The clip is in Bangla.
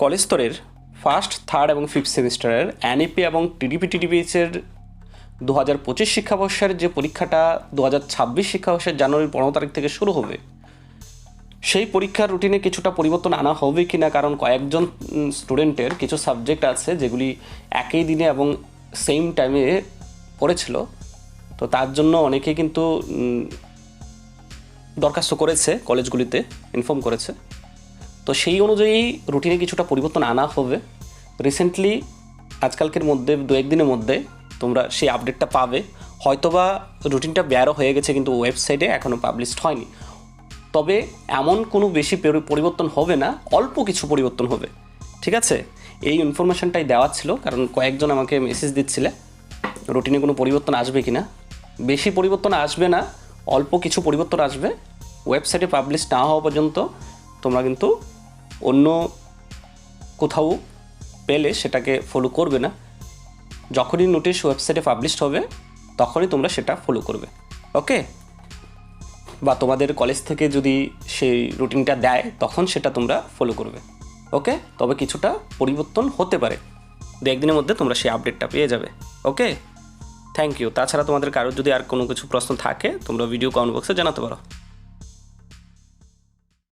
কলেজ স্তরের ফার্স্ট, থার্ড এবং ফিফথ সেমিস্টারের এনইপি এবং টিডিপি টিডিপিএসের দু হাজার পঁচিশ শিক্ষাবর্ষের যে পরীক্ষাটা দু হাজার ছাব্বিশ শিক্ষাবর্ষের জানুয়ারির পনেরো তারিখ থেকে শুরু হবে, সেই পরীক্ষার রুটিনে কিছুটা পরিবর্তন আনা হবে কি না কারণ কয়েকজন স্টুডেন্টের কিছু সাবজেক্ট আছে যেগুলি একই দিনে এবং সেম টাইমে পড়েছিল। তো তার জন্য অনেকে কিন্তু দরখাস্ত করেছে কলেজগুলিতে ইনফর্ম করেছে। তো সেই অনুযায়ী রুটিনে কিছুটা পরিবর্তন আনা হবে। রিসেন্টলি আজকালকের মধ্যে, দু একদিনের মধ্যে তোমরা সেই আপডেটটা পাবে। হয়তোবা রুটিনটা বেরো হয়ে গেছে কিন্তু ওয়েবসাইটে এখনও পাবলিশড হয়নি। তবে এমন কোনো বেশি পরিবর্তন হবে না, অল্প কিছু পরিবর্তন হবে। ঠিক আছে? এই ইনফরমেশনটাই দেওয়া ছিল, কারণ কয়েকজন আমাকে মেসেজ দিচ্ছিলে। রুটিনে কোনো পরিবর্তন আসবে কি না বেশি পরিবর্তন আসবে না, অল্প কিছু পরিবর্তন আসবে। ওয়েবসাইটে পাবলিশ না হওয়া পর্যন্ত তোমরা কিন্তু অন্য কোথাও পেলে সেটাকে ফলো করবে না। যখনই নোটিশ ওয়েবসাইটে পাবলিশড হবে, তখনই তোমরা সেটা ফলো করবে। ওকে বা তোমাদের কলেজ থেকে যদি সেই রুটিনটা দেয়, তখন সেটা তোমরা ফলো করবে। ওকে তবে কিছুটা পরিবর্তন হতে পারে। দু একদিনের মধ্যে তোমরা সেই আপডেটটা পেয়ে যাবে। ওকে থ্যাংক ইউ তাছাড়া তোমাদের কারোর যদি আর কোনো কিছু প্রশ্ন থাকে, তোমরা ভিডিও কমেন্ট বক্সে জানাতে পারো।